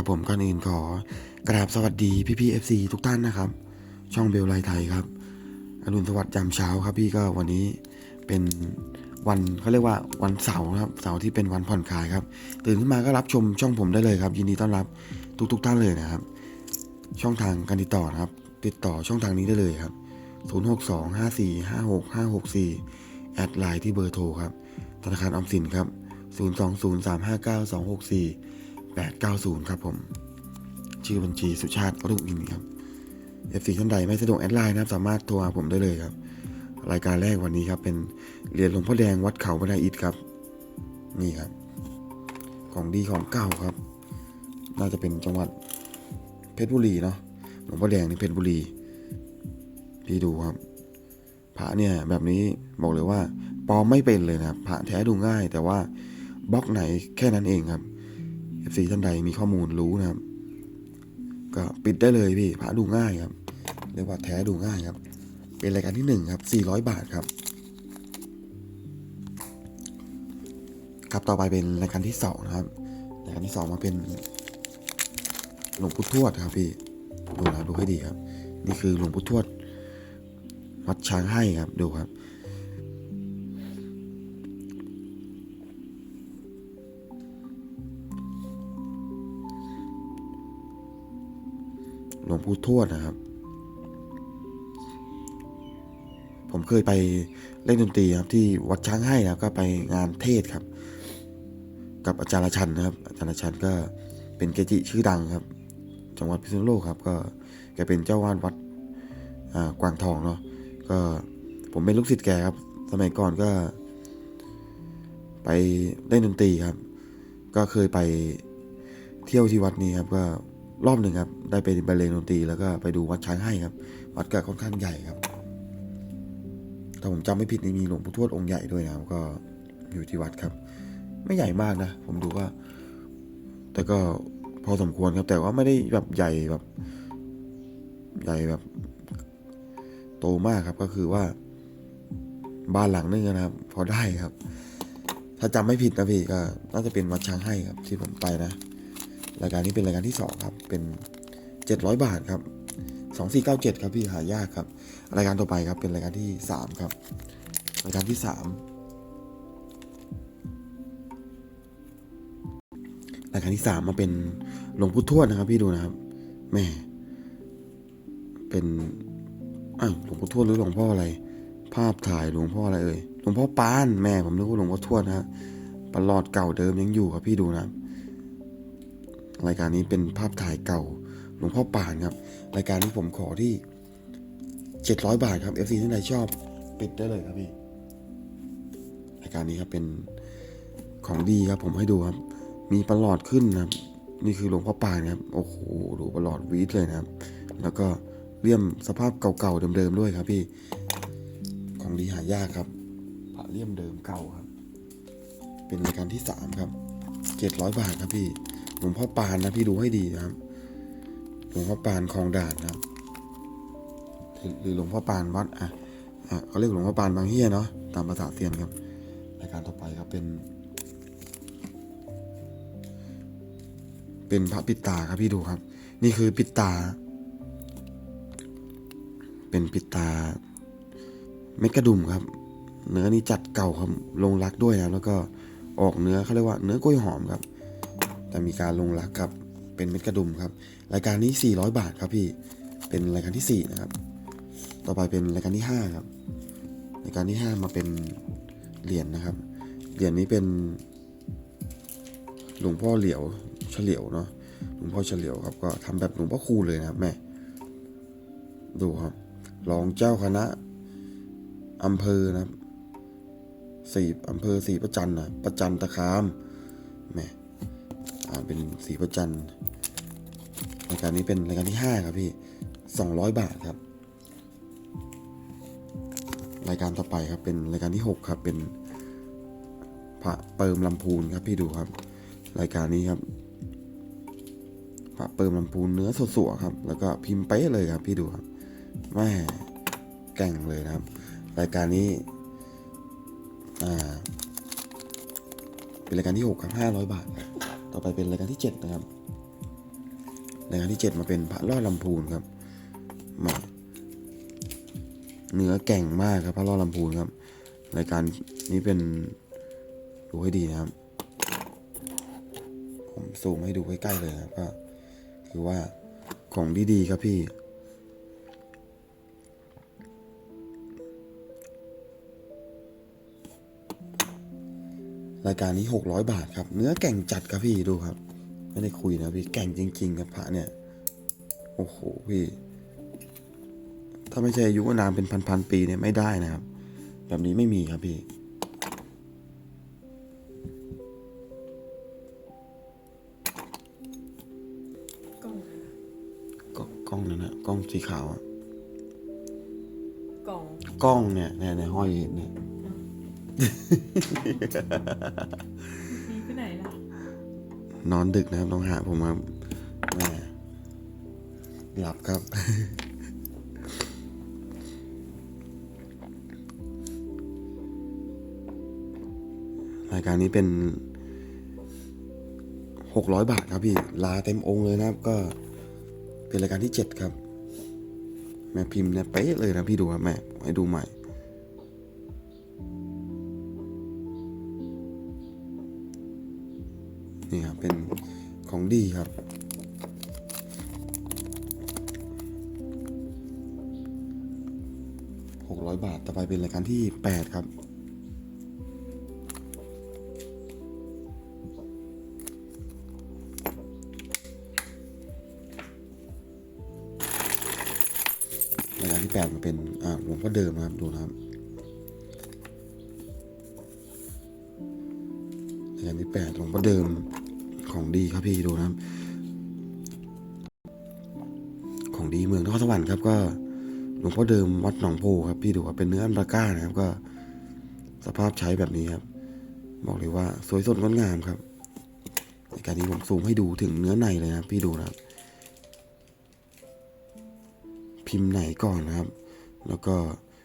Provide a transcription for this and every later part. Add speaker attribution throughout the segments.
Speaker 1: ครับผมก่อนอื่นขอกราบสวัสดีพี่พี่เอฟซีทุกท่านนะครับ ช่องเบลไลไทยครับอรุณสวัสดิ์ยามเช้าครับพี่ก็วันนี้เป็นวันเขาเรียกว่าวันเสาร์ครับเสาร์ที่เป็นวันผ่อนคลายครับ ตื่นขึ้นมาก็รับชมช่องผมได้เลยครับ ยินดีต้อนรับทุกทุกๆท่านเลยนะครับ ช่องทางการติดต่อนะครับ ติดต่อช่องทางนี้ได้เลยครับ 0625456564 แอดไลน์ที่เบอร์โทรครับธนาคารออมสินครับ 020359264 890 ครับผม ชื่อบัญชีสุชาติรุ่งอินทร์ครับ FC ท่านใดไม่สะดวกแอดไลน์นะครับ สามารถโทรหาผมได้เลยครับ รายการแรกวันนี้ครับ เป็นเรียนหลวงพ่อแดงวัดเขาบันไดอิฐครับ นี่ครับ ของดีของเก่าครับ น่าจะเป็นจังหวัดเพชรบุรีเนาะหลวงพ่อแดงในเพชรบุรีพี่ดูครับ พระเนี่ยแบบนี้บอกเลยว่าปลอมไม่เป็นเลยนะครับพระแท้ดูง่าย แต่ว่าบล็อกไหนแค่นั้นเองครับ FC ท่านใดมีข้อมูลรู้นะครับ ก็ปิดได้เลยพี่พระดูง่ายครับ เรียกว่าแท้ดูง่ายครับ เป็นรายการที่หนึ่งครับ400บาทครับ ครับต่อไปเป็นรายการที่สองนะครับรายการที่สองมาเป็นหลวงปู่ทวดครับพี่ดูนะดูให้ดีครับ นี่คือหลวงปู่ทวดวัดช้างให้ครับดูครับ ลวงปู่ทวดนะครับ ผมเคยไปเล่นดนตรีครับที่วัดช้างให้นะครับ ก็ไปงานเทศครับ กับอาจารย์ละชันนะครับ อาจารย์ละชันก็เป็นเกจิชื่อดังครับ จังหวัดพิษณุโลกครับ ก็แกเป็นเจ้าวาดวัดกวางทองเนาะก็ผมเป็นลูกศิษย์แกครับ สมัยก่อนก็ ไปเล่นดนตรีครับ ก็เคยไปเที่ยวที่วัดนี้ครับ ก็ รอบหนึ่งครับ ได้ไปบรรเลงดนตรีแล้วก็ไปดูวัดช้างให้ครับ วัดก็ค่อนข้างใหญ่ครับ ถ้าผมจำไม่ผิดนี่มีหลวงปู่ทวดองค์ใหญ่ด้วยนะครับ ก็อยู่ที่วัดครับ ไม่ใหญ่มากนะ ผมดูว่า แต่ก็พอสมควรครับ แต่ว่าไม่ได้แบบใหญ่แบบ ใหญ่แบบ โตมากครับ ก็คือว่า บ้านหลังนึงนะครับ พอได้ครับ ถ้าจำไม่ผิดนะพี่ก็น่าจะเป็นวัดช้างให้ครับ ที่ผมไปนะ รายการนี้เป็นรายการที่สองครับ เป็นเจ็ดร้อยบาทครับสองสี่เก้าเจ็ดครับพี่หายากครับ รายการต่อไปครับเป็นรายการที่สามครับ รายการที่สามรายการที่สามมาเป็นหลวงปู่ทวดนะครับ พี่ดูนะครับแม่เป็นอ้าวหลวงปู่ทวดหรือหลวงพ่ออะไร ภาพถ่ายหลวงพ่ออะไรเอ่ยหลวงพ่อปานแม่ผมนึกว่าหลวงพ่อทวดนะฮะประหลอดเก่าเดิมยังอยู่ครับพี่ดูนะ รายการนี้เป็นภาพถ่ายเก่าหลวงพ่อป่านครับ รายการนี้ผมขอที่เจ็ดร้อยบาทครับ FC ท่านใดชอบปิดได้เลยครับพี่รายการนี้ครับเป็นของดีครับ ผมให้ดูครับ มีประหลอดขึ้นนะครับ นี่คือหลวงพ่อป่านครับโอ้โหดูประหลอดวีดเลยนะครับ แล้วก็เลี่ยมสภาพเก่าๆเดิมๆด้วยครับ พี่ของดีหายากครับพระเลี่ยมเดิมเก่าครับ เป็นรายการที่สามครับเจ็ดร้อยบาทครับพี่ หลวงพ่อปานนะพี่ดูให้ดีนะครับหลวงพ่อปานคลองด่านนะครับหรือหลวงพ่อปานวัดอะอะเขาเรียกหลวงพ่อปานบางเฮียเนาะตามภาษาเซียนครับรายการต่อไปครับเป็น เป็นพระปิตาครับพี่ดูครับ นี่คือปิตา เป็นปิตาเม็ดกระดุมครับ เนื้อนี่จัดเก่าครับลงรักด้วยนะแล้วก็ออกเนื้อเขาเรียกว่าเนื้อกล้วยหอมครับ แต่มีการลงรักครับ เป็นเม็ดกระดุมครับ รายการนี้ 400 บาทครับพี่ เป็นรายการที่ 4 นะครับ ต่อไปเป็นรายการที่ 5 ครับ รายการที่ 5 มาเป็นเหรียญนะครับ เหรียญนี้เป็น หลวงพ่อเหลียวเฉลียวเนาะ หลวงพ่อเฉลียวครับ ก็ทำแบบหลวงพ่อคูเลยนะครับแม่ ดูครับ รองเจ้าคณะอำเภอนะครับสี่อำเภอสีประจันนะประจันตะคาม อ่าเป็นสีประจันรายการนี้เป็นรายการที่ห้าครับพี่สองร้อยบาทครับ รายการต่อไปครับเป็นรายการที่หกครับ เป็นพระเปิมลำพูนครับพี่ดูครับ รายการนี้ครับพระเปิมลำพูนเนื้อสดๆครับ แล้วก็พิมพ์เป๊ะเลยครับ พี่ดูครับแม่แก่งเลยนะครับ รายการนี้อ่าเป็นรายการที่ 6 ครับ 500 บาทครับ ต่อไปเป็นรายการที่ 7 นะครับรายการที่เจ็ดมาเป็นพระรอดลำพูนครับมาเนื้อแก่งมากครับพระรอดลำพูนครับรายการนี้เป็นดูให้ดีนะครับ ผมซูมให้ดูใกล้ๆเลยนะครับก็คือว่าของดีๆครับพี่ รายการนี้หกร้อยบาทครับ เนื้อแก่งจัดครับพี่ดูครับ ไม่ได้คุยนะพี่แก่งจริง ๆ ครับพระเนี่ย โอ้โหพี่ ถ้าไม่ใช่อายุนามเป็นพันๆปีเนี่ยไม่ได้นะครับ แบบนี้ไม่มีครับพี่
Speaker 2: กล่อง
Speaker 1: ก็กล้องนั่นนะกล้องสีขาวอะ
Speaker 2: กล่อง
Speaker 1: กล้องเนี่ยในในห้อยเนี่ย
Speaker 2: มีไปไหนล่ะ
Speaker 1: นอนดึกนะครับต้องหาผมมาแม่หลับครับ รายการนี้เป็นหกร้อยบาทครับพี่ ลาเต็มองค์เลยนะครับ ก็เป็นรายการที่เจ็ดครับ แม่พิมพ์เนี่ยเป๊ะเลยนะพี่ดูครับแม่ให้ดูใหม่ นี่ครับเป็นของดีครับหกร้อยบาท ต่อไปเป็นรายการที่แปดครับ รายการที่แปดมันเป็น อ่าหลวงพ่อเดิมนะครับ ดูนะครับรายการที่แปดหลวงพ่อเดิม ดีครับพี่ดูนะครับ ของดีเมืองนครสวรรค์ครับก็หลวงพ่อเดิมวัดหนองโพครับพี่ดูว่าเป็นเนื้ออันปาก้านะครับก็ สภาพใช้แบบนี้ครับ บอกเลยว่าสวยสดงดงามครับในการนี้ผมซูมให้ดูถึงเนื้อในเลยนะพี่ดูนะครับ พิมพ์ไหนก่อนนะครับ แล้วก็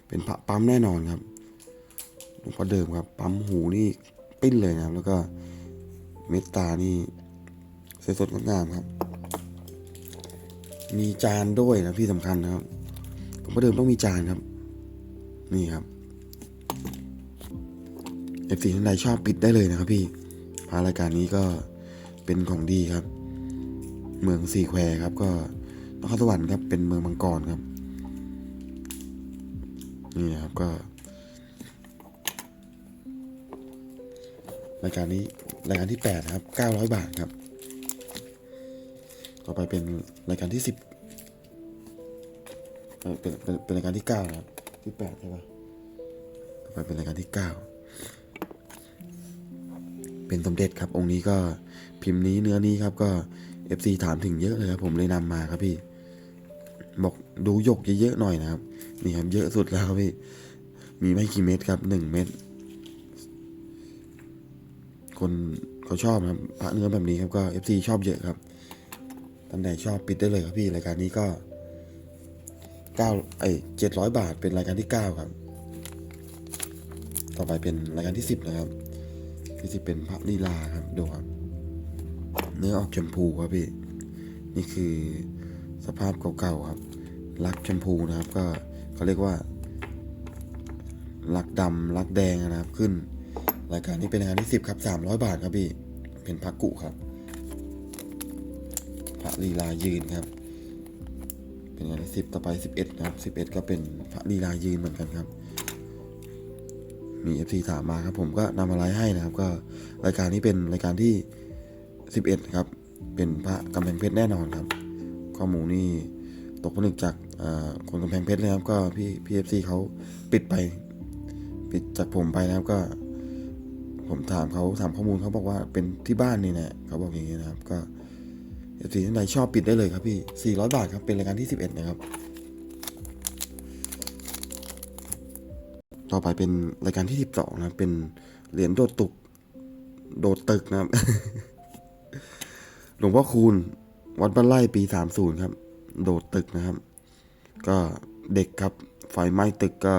Speaker 1: เป็นพระปั๊มแน่นอนครับหลวงพ่อเดิมครับ ปั๊มหูนี่ปิ้นเลยนะครับ แล้วก็เม็ดตานี่ สวยสดงดงามครับ มีจานด้วยนะพี่สำคัญนะครับหลวงพ่อเดิมต้องมีจานครับ นี่ครับเอฟซีท่านใดชอบปิดได้เลยนะครับ พี่พารายการนี้ก็เป็นของดีครับ เมืองสี่แควครับ ก็นครสวรรค์ครับเป็นเมืองมังกรครับ นี่นะครับก็รายการนี้รายการที่แปดนะครับเก้าร้อยบาทครับ ต่อไปเป็นรายการที่สิบเป็นเป็นเป็นรายการที่เก้านะครับที่แปดใช่ปะต่อไปเป็นรายการที่เก้าเป็นสมเด็จครับ องค์นี้ก็พิมพ์นี้เนื้อนี้ครับ ก็ FC ถามถึงเยอะเลยครับ ผมเลยนำมาครับพี่บอกดูหยกเยอะๆหน่อยนะครับ นี่ครับเยอะสุดแล้วครับพี่ มีไม่กี่เม็ดครับหนึ่งเม็ดคนเขาชอบนะครับพระเนื้อแบบนี้ครับก็ FC ชอบเยอะครับ ท่านใดชอบปิดได้เลยครับพี่รายการนี้ก็เก้าไอเจ็ดร้อยบาทเป็นรายการที่เก้าครับ ต่อไปเป็นรายการที่สิบนะครับ ที่สิบเป็นพระลีลาครับดูครับ เนื้อออกชมพูครับพี่ นี่คือสภาพเก่าๆครับ ลักชมพูนะครับ ก็เขาเรียกว่า ลักดำลักแดงนะครับขึ้น รายการนี้เป็นรายการที่สิบครับสามร้อยบาทครับพี่ เป็นพระกุครับ ลีลายืนครับ เป็นงานที่สิบต่อไปสิบเอ็ดนะครับสิบเอ็ดก็เป็นพระลีลายืนเหมือนกันครับ มีเอฟซีถามมาครับผมก็นำมาไลฟ์ให้นะครับ ก็รายการนี้เป็นรายการที่สิบเอ็ดครับ เป็นพระกำแพงเพชรแน่นอนครับ ข้อมูลนี่ตกผลึกจากอ่อคนกำแพงเพชรเลยครับ ก็พี่พี่เอฟซีเขาปิดไป ปิดจากผมไปนะครับก็ผมถามเขาถามข้อมูลเขาบอกว่าเป็นที่บ้านนี่แหละเขาบอกอย่างนี้นะครับ ก็ เอฟซีท่านใดชอบปิดได้เลยครับพี่ 400 บาทครับ เป็นรายการที่ 11 นะครับ ต่อไปเป็นรายการที่ 12 นะ เป็นเหรียญโดดตุก โดดตึกนะครับ หลวงพ่อคูณ วัดบ้านไร่ปี 30 ครับ โดดตึกนะครับ ก็เด็กครับ ไฟไหม้ตึกก็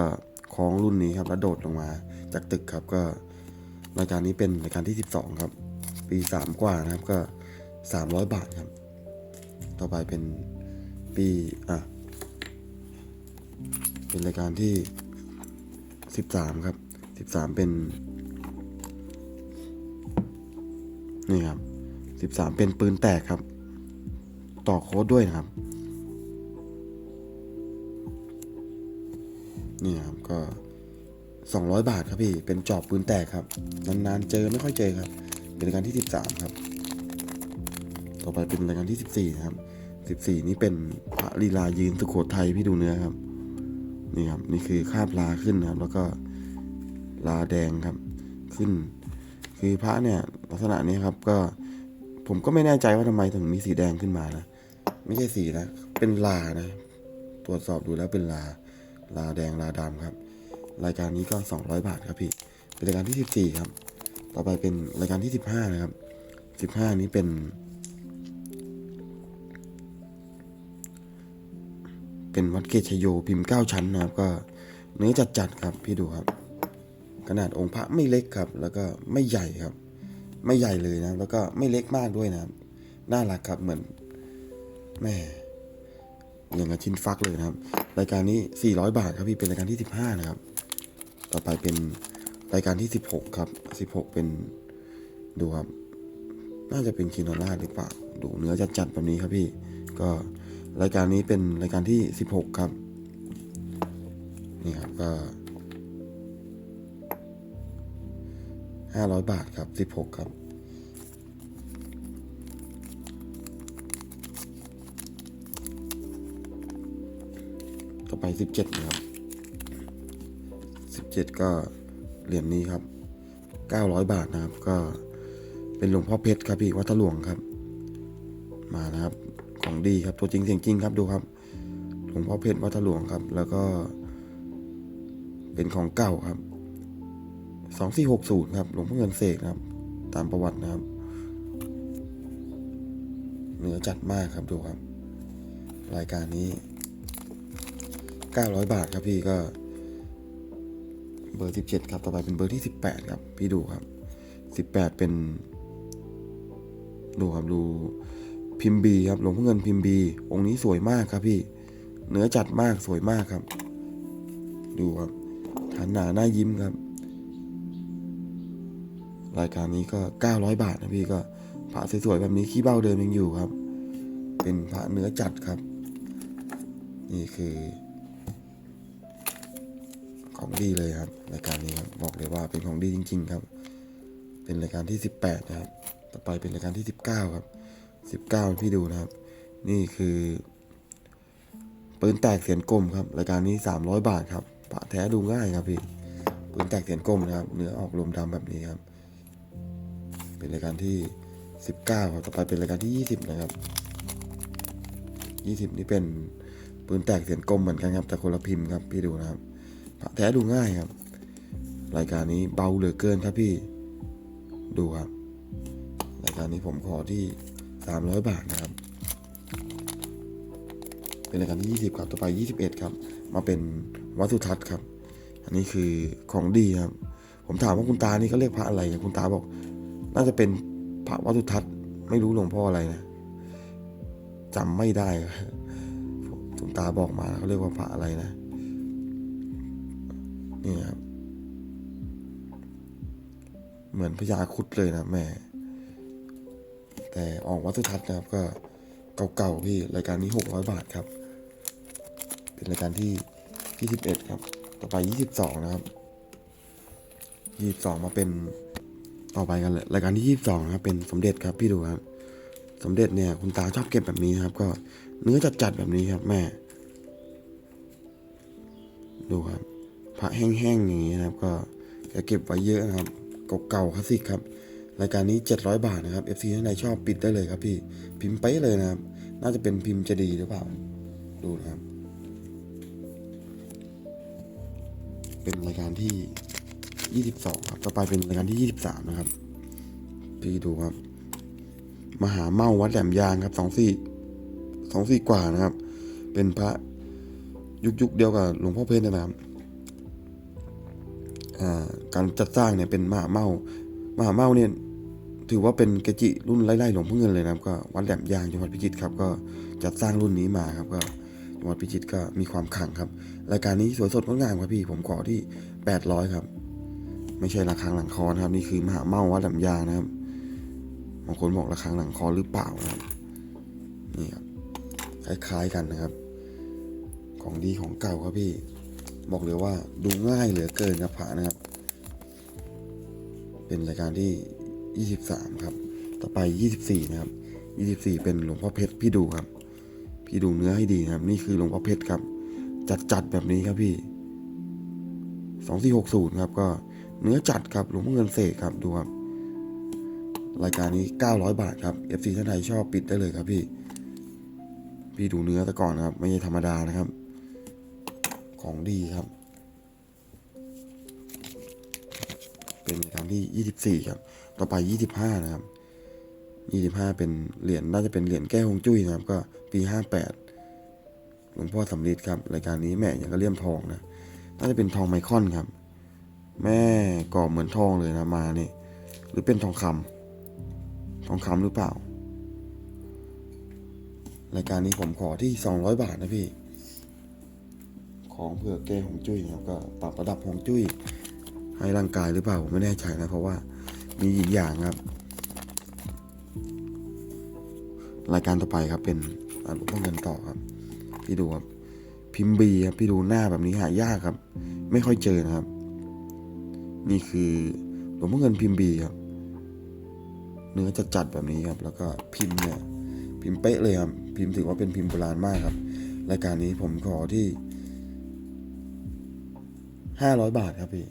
Speaker 1: คล้องรุ่นนี้ครับแล้วโดดลงมาจากตึกครับก็รายการนี้เป็นรายการที่ 12 ครับ ปี 3 กว่านะครับก็ 300 บาทครับ ต่อไปเป็นปีอะเป็นรายการที่สิบสามครับสิบสามเป็น นี่ครับสิบสามเป็นปืนแตกครับ ต่อโค้ดด้วยนะครับ นี่ครับก็สองร้อยบาทครับพี่ เป็นจอบปืนแตกครับ นานๆเจอไม่ค่อยเจอครับ เป็นรายการที่สิบสามครับ ต่อไปเป็นรายการที่สิบสี่นะครับสิบสี่นี่เป็นพระลีลายืนสุโขทัยพี่ดูเนื้อครับ นี่ครับ นี่คือคาบลาขึ้นนะครับ แล้วก็ลาแดงครับขึ้น คือพระเนี่ยลักษณะนี้ครับก็ผมก็ไม่แน่ใจว่าทำไมถึงมีสีแดงขึ้นมานะไม่ใช่สีนะเป็นลานะ ตรวจสอบดูแล้วเป็นลา ลาแดงลาดำครับ รายการนี้ก็ 200 บาทครับพี่ เป็นรายการที่ 14 ครับ ต่อไปเป็นรายการที่ 15 นะครับ 15 นี้เป็น เป็นวัดเกชโยพิมพ์ 9 ชั้นนะครับ ก็เนื้อจัดๆครับพี่ดูครับ ขนาดองค์พระไม่เล็กครับ แล้วก็ไม่ใหญ่ครับ ไม่ใหญ่เลยนะ แล้วก็ไม่เล็กมากด้วยนะน่ารักครับเหมือนแม่อย่างกับชิ้นฟักเลยนะครับ รายการนี้ 400 บาทครับพี่เป็นรายการที่ 15 นะครับ ต่อไปเป็นรายการที่ 16 ครับ 16 เป็นดูครับ น่าจะเป็นคินโนราหรือเปล่า ดูเนื้อจัดๆแบบนี้ครับพี่ ก็ รายการนี้เป็นรายการที่ 16 ครับ นี่ครับก็500บาทครับ16ครับ ต่อไป17นะครับ17ก็เหรียญนี้ครับ900บาทนะครับ ก็เป็นหลวงพ่อเพชรครับพี่วัดทะหลวงครับ มานะครับ ของดีครับ ตัวจริงเสียงจริงครับดูครับ หลวงพ่อเพชรวัดทหลวงครับ แล้วก็ เป็นของเก่าครับ2460ครับหลวงพ่อเงินเสกนะครับ ตามประวัตินะครับเหนือจัดมากครับดูครับ รายการนี้900บาทครับพี่ก็ เบอร์17ครับต่อไปเป็นเบอร์ที่18ครับ พี่ดูครับ18เป็น ดูครับดู พิมพ์บีครับหลวงพ่อเงินพิมพ์บีองค์นี้สวยมากครับพี่ เนื้อจัดมากสวยมากครับ ดูครับฐานหนาหน้ายิ้มครับ รายการนี้ก็ 900 บาทนะพี่ก็พระสวยๆแบบนี้ขี้เบ้าเดิมยังอยู่ครับ เป็นพระเนื้อจัดครับ นี่คือ ของดีเลยครับ รายการนี้ครับบอกเลยว่าเป็นของดีจริง ๆ ครับ เป็นรายการที่ 18 นะครับ ต่อไปเป็นรายการที่ 19 ครับ 19 พี่ดูนะครับ นี่คือปืนแตกเสียนกลมครับรายการนี้ 300 บาทครับปะแท้ดูง่ายครับพี่ปืนแตกเสียนกลมนะครับ เนื้อออกลมดำแบบนี้ครับ เป็นรายการที่ 19ครับต่อไปเป็นรายการที่ 20 นะครับ 20 นี่เป็นปืนแตกเสียนกลมเหมือนกันครับแต่คนละพิมพ์ครับพี่ดูนะครับพระแท้ดูง่ายครับ รายการนี้เบาเหลือเกินครับพี่ ดูครับ รายการนี้ผมขอที่ 300 บาทนะครับ เป็นรายการที่20ครับต่อไป 21 ครับ มาเป็นวัตถุทัศน์ครับ อันนี้คือของดีครับ ผมถามว่าคุณตานี่เขาเรียกพระอะไรคุณตาบอก น่าจะเป็นพระวัตถุทัศน์ไม่รู้หลวงพ่ออะไรนะจำไม่ได้คุณตาบอกมาเขาเรียกว่าพระอะไรนะนี่ครับ เหมือนพญาครุดเลยนะแม่ แต่ออกวัตถุทัศน์นะครับก็เก่าๆพี่รายการนี้หกร้อยบาทครับ เป็นรายการที่ที่สิบเอ็ดครับ ต่อไปยี่สิบสองนะครับยี่สิบสองมาเป็นต่อไปกันเลยรายการที่ยี่สิบสองครับ เป็นสมเด็จครับพี่ดูครับ สมเด็จเนี่ยคุณตาชอบเก็บแบบนี้ครับ ก็เนื้อจัดๆแบบนี้ครับแม่ ดูครับ พระแห้งๆอย่างนี้นะครับ ก็จะเก็บไว้เยอะนะครับ เก่าๆคลาสสิกครับ รายการนี้ 700 บาทนะครับ FC ท่านใดชอบปิดได้เลยครับพี่ พิมพ์ไปเลยนะครับ น่าจะเป็นพิมพ์จะดีหรือเปล่า ดูนะครับ เป็นรายการที่ 22 ครับ ต่อไปเป็นรายการที่ 23 นะครับ พี่ดูครับ มหาเมาวัดแหลมยางครับ 24 24 กว่านะครับ เป็นพระยุคยุคเดียวกับหลวงพ่อเพชรนะครับการจัดสร้างเนี่ยเป็นมหาเมา มหาเมาเนี่ย ถือว่าเป็นเกจิรุ่นไล่ๆหลวงพ่อเงินเลยนะครับก็วัดแหลมยางจังหวัดพิจิตรครับก็จัดสร้างรุ่นนี้มาครับก็จังหวัดพิจิตรก็มีความขังครับรายการนี้สวยสดงดงามครับพี่ผมขอที่ 800 ครับ ไม่ใช่ระฆังหลังคอนะครับนี่คือมหาเมาวัดแหลมยางนะครับบางคนบอกระฆังหลังคอหรือเปล่านะครับนี่ครับคล้ายๆกันนะครับ ของดีของเก่าครับพี่ บอกเลยว่าดูง่ายเหลือเกินครับผานะครับ เป็นรายการที่ 23 ครับ ต่อไป 24 นะครับ 24 เป็นหลวงพ่อเพชรพี่ดูครับ พี่ดูเนื้อให้ดีนะครับ นี่คือหลวงพ่อเพชรครับ จัดจัดแบบนี้ครับพี่ 2460 ครับ ก็เนื้อจัดครับหลวงพ่อเงินเสกครับดูครับรายการนี้ 900 บาทครับ FC ท่านใดชอบปิดได้เลยครับพี่ พี่ดูเนื้อแต่ก่อนนะครับ ไม่ใช่ธรรมดานะครับ ของดีครับ เป็นครั้งที่ 24 ครับ ต่อไป 25 นะครับ 25 เป็นเหรียญน่าจะเป็นเหรียญแก้ฮงจุ้ยนะครับ ก็ปี 58 หลวงพ่อสำริดครับรายการนี้แม่ย่างก็เลี่ยมทองนะน่าจะเป็นทองไมคอนครับ แม่ก่อเหมือนทองเลยนะมาเนี่ยหรือเป็นทองคำทองคำหรือเปล่า รายการนี้ผมขอที่ 200 บาทนะพี่ของเพื่อแก้ฮวงจุ้ยนะครับก็ปรับระดับฮวงจุ้ย ให้ร่างกายหรือเปล่าผมไม่แน่ใจนะ เพราะว่ามีหยินอย่างครับ รายการต่อไปครับเป็นอ่าหลวงพ่อเงินต่อครับ พี่ดูครับ พิมพ์บีครับพี่ดูหน้าแบบนี้หายากครับ ไม่ค่อยเจอนะครับ นี่คือหลวงพ่อเงินพิมพ์บีครับ เนื้อจะจัดแบบนี้ครับ แล้วก็พิมพ์เนี่ยพิมพ์เป๊ะเลยครับ พิมพ์ถือว่าเป็นพิมพ์โบราณมากครับ รายการนี้ผมขอที่ห้าร้อยบาทครับพี่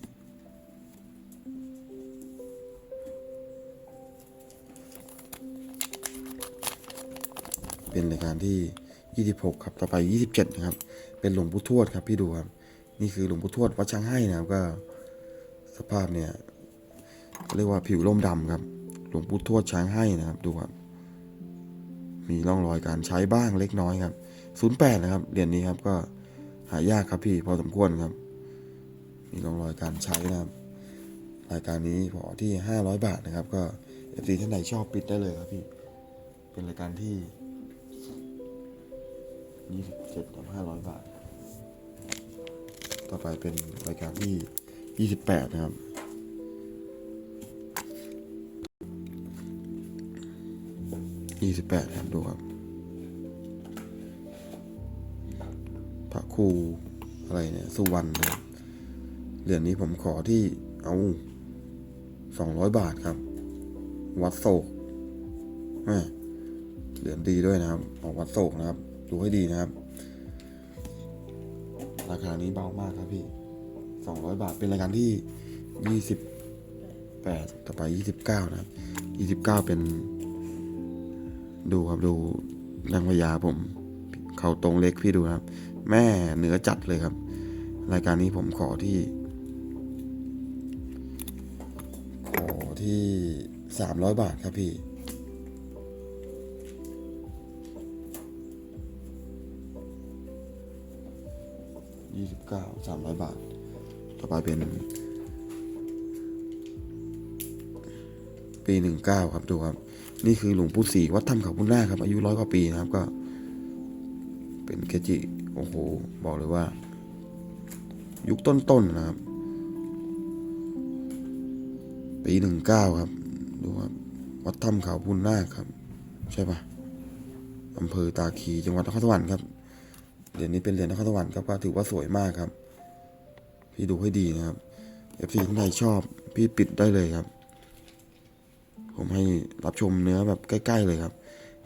Speaker 1: เป็นรายการที่ 26 ครับ ต่อไป 27 นะครับ เป็นหลวงปู่ทวดครับ พี่ดูครับ นี่คือหลวงปู่ทวดวัดช้างให้นะครับ ก็สภาพเนี่ยเรียกว่าผิวร่มดำครับ หลวงปู่ทวดช้างให้นะครับ ดูครับ มีร่องรอยการใช้บ้างเล็กน้อยครับ 08 นะครับ เหรียญนี้ครับก็หายากครับพี่พอสมควรครับ มีร่องรอยการใช้นะครับ รายการนี้พอที่ 500 บาทนะครับ ก็เอฟซีท่านใดชอบปิดได้เลยครับพี่ เป็นรายการที่ ยี่สิบเจ็ดกับห้าร้อยบาท ต่อไปเป็นรายการที่ยี่สิบแปดนะครับยี่สิบแปดครับ ดูครับ พระครูอะไรเนี่ย สุวรรณนะครับ เหรียญนี้ผมขอที่เอาสองร้อยบาทครับ วัดโศกเหรียญดีด้วยนะครับ ออกวัดโศกนะครับ ดูให้ดีนะครับ ราคานี้เบามากครับพี่สองร้อยบาทเป็นรายการที่ยี่สิบแปดต่อไปยี่สิบเก้านะครับยี่สิบเก้าเป็น ดูครับดูนางพญาผม เขาตรงเล็กพี่ดูครับ แม่เนื้อจัดเลยครับ รายการนี้ผมขอที่ ขอที่สามร้อยบาทครับพี่ ยี่สิบเก้าสามร้อยบาท ต่อไปเป็น ปีหนึ่งเก้าครับดูครับ นี่คือหลวงปู่ศรีวัดถ้ำเขาพุนหน้าครับ อายุร้อยกว่าปีนะครับก็ เป็นเกจิ โอ้โห บอกเลยว่า ยุคต้นๆนะครับ ปีหนึ่งเก้าครับ ดูครับ วัดถ้ำเขาพุนหน้าครับ ใช่ปะอำเภอตาคีจังหวัดนครสวรรค์ครับ เหรียญนี้เป็นเหรียญนครสวรรค์ครับก็ถือว่าสวยมากครับ พี่ดูให้ดีนะครับ FC ท่านใดชอบพี่ปิดได้เลยครับ ผมให้รับชมเนื้อแบบใกล้ ๆ เลยครับ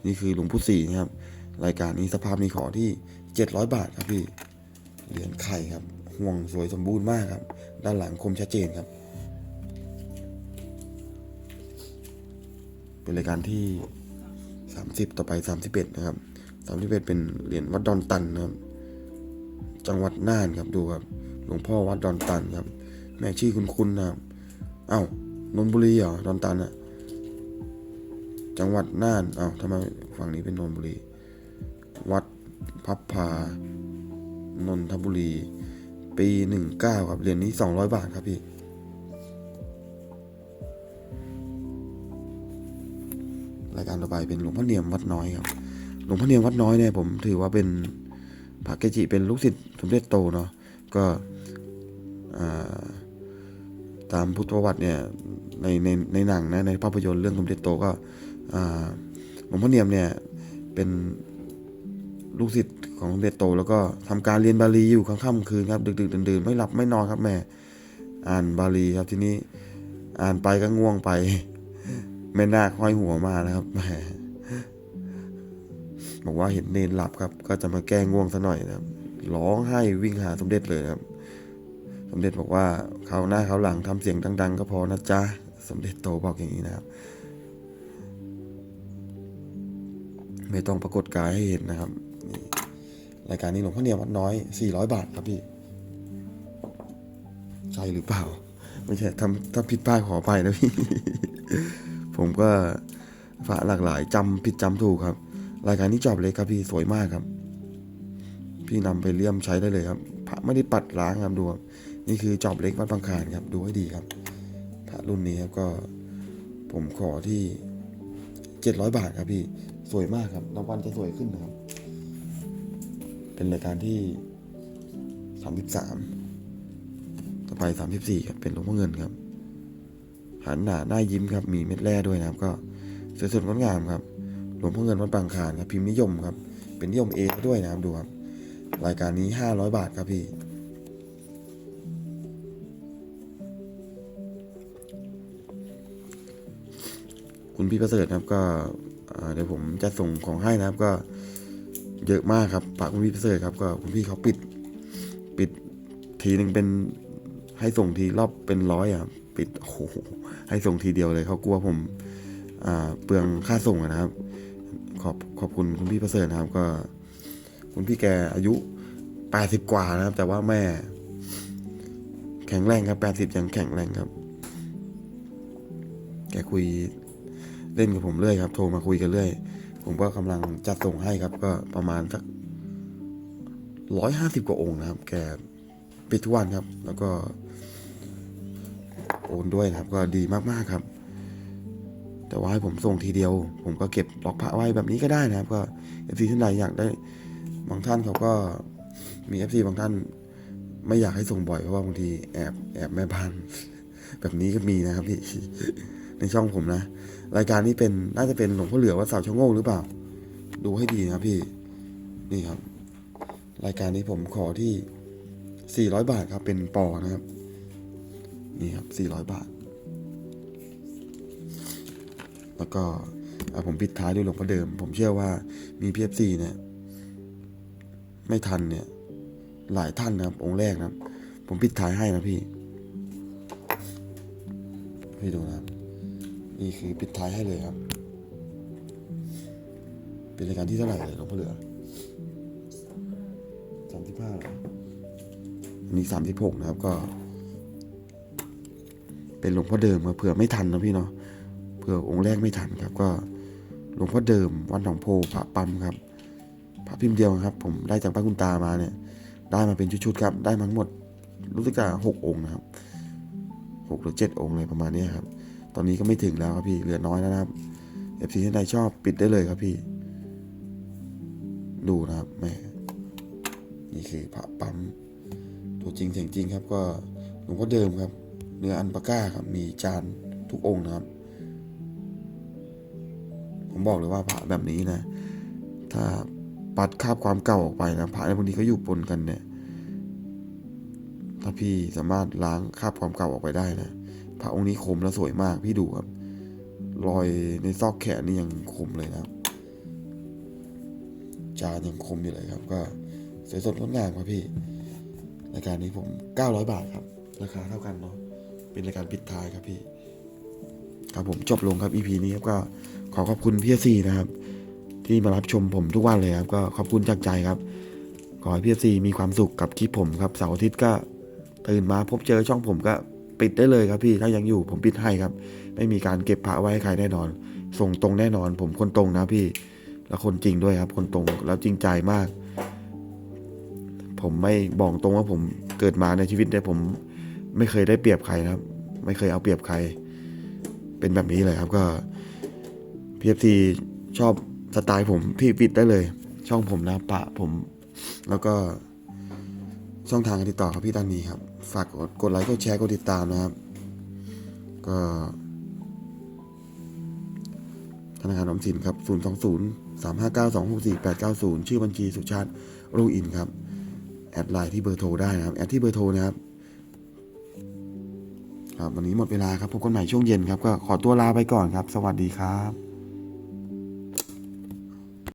Speaker 1: นี่คือหลวงปู่ศรีนะครับ รายการนี้สภาพนี้ขอที่ 700 บาทครับพี่เหรียญไข่ครับ ห่วงสวยสมบูรณ์มากครับ ด้านหลังคมชัดเจนครับ เป็นรายการที่ 30 ต่อไป 31 นะครับ สามทิเป็นเหรียญวัดดอนตันนะครับ จังหวัดน่านครับดูครับหลวงพ่อวัดดอนตันครับ แม่ชื่อคุณคุณนะครับเอ้านนบุรีเหรอดอนตันอะจังหวัดน่านเอ้าทำไมฝั่งนี้เป็นนนบุรี วัดพับพานนทบุรี ปีหนึ่งเก้าครับเหรียญนี้สองร้อยบาทครับพี่รายการต่อไปเป็นหลวงพ่อเนียมวัดน้อยครับ หลวงพ่อเนียมวัดน้อยเนี่ยผมถือว่าเป็นพระเกจิเป็นลูกศิษย์สมเด็จโตเนาะก็ตามพุทธประวัติเนี่ยในในในหนังนะในภาพยนตร์เรื่องสมเด็จโตก็หลวงพ่อเนียมเนี่ยเป็นลูกศิษย์ของสมเด็จโต แล้วก็ทำการเรียนบาลีอยู่ค่ำคืนครับดึกๆดื่นๆไม่หลับไม่นอนครับแม่อ่านบาลีครับทีนี้อ่านไปก็ง่วงไปแม่น่าคห้อยหัวมานะครับแหม บอกว่าเห็นเนนหลับครับ ก็จะมาแก้ง่วงซะหน่อยนะครับร้องไห้วิ่งหาสมเด็จเลยนะครับสมเด็จบอกว่าเขาหน้าเขาหลังทำเสียงดัง ๆ ก็พอนะจ๊ะสมเด็จโตบอกอย่างนี้นะครับ ไม่ต้องปรากฏกายให้เห็นนะครับรายการนี้หลวงพ่อเนียมวัดน้อย 400 บาทครับพี่ใช่หรือเปล่า ไม่ใช่ทำถ้าผิดพลาดขอไปนะพี่ ผมก็ฝาหลากหลายจำผิดจำถูกครับ รายการนี้จอบเล็กครับพี่สวยมากครับ พี่นำไปเลี่ยมใช้ได้เลยครับพระไม่ได้ปัดล้างครับดูครับนี่คือจอบเล็กวัดบางคารครับ ดูให้ดีครับ พระรุ่นนี้ครับก็ผมขอที่เจ็ดร้อยบาทครับพี่สวยมากครับรางวัลจะสวยขึ้นนะครับ เป็นรายการที่สามสิบสามต่อไปสามสิบสี่ครับเป็นหลวงพ่อเงินครับหันหน้าหน้ายิ้มครับ มีเม็ดแร่ด้วยนะครับ ก็สวยสดงดงามครับ หลวงพ่อเงินวัดบางคารครับพิมพ์นิยมครับ เป็นนิยมเอด้วยนะครับดูครับ รายการนี้ห้าร้อยบาทครับพี่คุณพี่ประเสริฐนะครับก็เดี๋ยวผมจะส่งของให้นะครับก็เยอะมากครับฝากคุณพี่ประเสริฐครับก็คุณพี่เขาปิดปิดทีหนึ่งเป็นให้ส่งทีรอบเป็นร้อยอะปิดโอ้โหให้ส่งทีเดียวเลยเขากลัวผมเปลืองค่าส่งนะครับ ขอบขอบคุณคุณพี่ประเสริฐนะครับ ก็ คุณพี่แกอายุแปดสิบกว่านะครับ แต่ว่าแม่ แข็งแรงครับแปดสิบยังแข็งแรงครับ แกคุยเล่นกับผมเรื่อยครับ โทรมาคุยกันเรื่อย ผมก็กำลังจัดส่งให้ครับ ก็ประมาณสักร้อยห้าสิบกว่าองค์นะครับ แกปิดทุกวันครับ แล้วก็โอนด้วยนะครับ ก็ดีมากๆครับ แต่ว่าให้ผมส่งทีเดียว ผมก็เก็บล็อกพระไว้แบบนี้ก็ได้นะครับ ก็เอฟซีท่านใดอยากได้บางท่านเขาก็มีเอฟซีบางท่าน ไม่อยากให้ส่งบ่อยเพราะว่าบางทีแอบแอบแม่บ้าน แบบนี้ก็มีนะครับพี่ในช่องผมนะ รายการนี้เป็นน่าจะเป็นหลวงพ่อเหลือวัดเสาชะโงกหรือเปล่า ดูให้ดีนะพี่ นี่ครับ รายการนี้ผมขอที่ 400 บาทครับเป็นปอนะครับ นี่ครับ400 บาท แล้วก็ผมปิดท้ายด้วยหลวงพ่อเดิม ผมเชื่อว่ามีพีเอฟซีเนี่ย ไม่ทันเนี่ย หลายท่านนะครับ องค์แรกนะครับ ผมปิดท้ายให้นะพี่ พี่ดูนะครับ นี่คือปิดท้ายให้เลยครับ เป็นรายการที่เท่าไหร่เลยหลวงพ่อเหลือสามสิบห้าอันนี้สามสิบหกนะครับก็ เป็นหลวงพ่อเดิมเผื่อไม่ทันนะพี่เนาะ เผื่อองค์แรกไม่ทันครับก็หลวงพ่อเดิมวัดหนองโพพระปั๊มครับพระพิมพ์เดียวครับ ผมได้จากพระคุณตามาเนี่ยได้มาเป็นชุดๆครับ ได้มาทั้งหมดรู้สึกจะหกองค์นะครับหกหรือเจ็ดองค์เลยประมาณนี้ครับ ตอนนี้ก็ไม่ถึงแล้วครับพี่เหลือน้อยแล้วนะครับเอฟซีท่านใดชอบปิดได้เลยครับพี่ ดูนะครับแม่นี่คือพระปั๊มตัวจริงเสียงจริงครับก็หลวงพ่อเดิมครับ เนื้ออันปาก้าครับมีจานทุกองค์นะครับ ผมบอกเลยว่าพระแบบนี้นะ ถ้าปัดคาบความเก่าออกไปนะพระในพวกนี้ก็อยู่ปนกันเนี่ย ถ้าพี่สามารถล้างคาบความเก่าออกไปได้นะพระองค์นี้คมและสวยมากพี่ดูครับ รอยในซอกแขนนี่ยังคมเลยนะครับ จานยังคมอยู่เลยครับ ก็สวยสดงดงามครับพี่รายการนี้ผม 900 บาทครับ ราคาเท่ากันเนาะเป็นรายการปิดท้ายครับพี่ ครับผมจบลงครับ EP นี้ครับก็ ขอขอบคุณพี่ซีนะครับ ที่มารับชมผมทุกวันเลยครับ ก็ขอบคุณจากใจครับ ขอให้พี่ซีมีความสุขกับคลิปผมครับเสาร์อาทิตย์ก็ตื่นมาพบเจอช่องผมก็ปิดได้เลยครับพี่ถ้ายังอยู่ผมปิดให้ครับ ไม่มีการเก็บพระไว้ให้ใครแน่นอน ส่งตรงแน่นอน ผมคนตรงนะพี่ แล้วคนจริงด้วยครับ คนตรงแล้วจริงใจมาก ผมไม่บอกตรงว่าผมเกิดมาในชีวิตเนี่ยผมไม่เคยได้เปรียบใครนะครับ ไม่เคยเอาเปรียบใคร เป็นแบบนี้เลยครับก็ พีเอฟซีชอบสไตล์ผมพี่ปิดได้เลย ช่องผมนะปะผม แล้วก็ช่องทางการติดต่อครับพี่ตันมีครับ ฝากกดกดไลค์กดแชร์กดติดตามนะครับ ก็ธนาคารออมสินครับ 0 2 0 3 5 9 2 6 4 8 9 0 ชื่อบัญชีสุชาติรุ่งอินครับ แอดไลน์ที่เบอร์โทรได้นะครับ แอดที่เบอร์โทรนะครับ ครับ วันนี้หมดเวลาครับ พบกันใหม่ช่วงเย็นครับ ก็ขอตัวลาไปก่อนครับ สวัสดีครับ